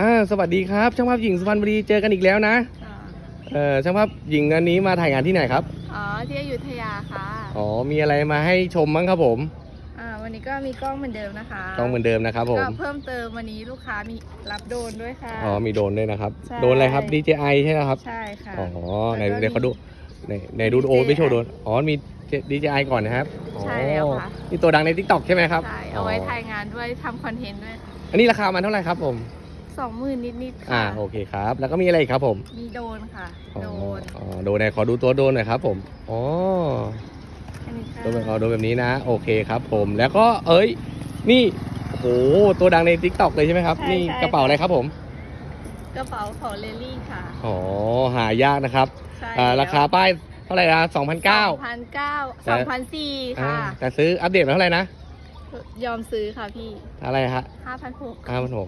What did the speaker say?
อ่าสวัสดีครับช่างภาพหญิงสุพรรณบุรีเจอกันอีกแล้วนะอ่าเออช่างภาพหญิงอันนี้มาถ่ายงานที่ไหนครับอ๋อที่อยุธยาค่ะอ๋อมีอะไรมาให้ชมมั้งครับผมอ่าวันนี้ก็มีกล้องเหมือนเดิมนะคะต้องเหมือนเดิมนะครับผมก็เพิ่มเติมวันนี้ลูกค้ามีรับโดรนด้วยค่ะ อ๋อมีโดรนด้วยนะครับใช่ โดรนอะไรครับ DJI ใช่ไหมครับใช่ค่ะ อ๋อไหนแล้วก็เดี๋ยวเขาดูไหนไหนดู DJI โอไม่โชว์โดรนอ๋อมี DJI ก่อนนะครับอ๋อใช่แล้วค่ะนี่ตัวดังใน TikTok ใช่ไหมครับใช่เอาไว้อ๋อถ่ายงานด้วยทำคอนเทนต์ด้วย อันนี้ราคามันเท่าไหร่ครับผม สองหมื่นนิดๆอ่าค่ะโอเคครับ แล้วก็มีอะไรอีกครับผมมีโดรนค่ะอ๋อโดรนอ๋อโดรนไหนขอดูตัวโดรนหน่อยครับผมอ๋ออันนี้ค่ะโดนแบบเอาโดนแบบนี้นะ โอเคครับผมแล้วก็เอ้ย นี่โอ้โหตัวดังใน t ิ k t o k เลยใช่ไหมครับ นี่กระเป๋าอะไรครับผม กระเป๋าของเลลี่ค่ะอ๋อหายากนะครับใช่อ่าราคาป้ายเท่าไหร่นะสองพันสเก้าองพันเก้าสองพันสี่ค่ะแต่ซื้ออัปเดตมาเท่าไหร่นะ ยอมซื้อค่ะพี่อะไรฮะห้าพันหก ห้าพันหก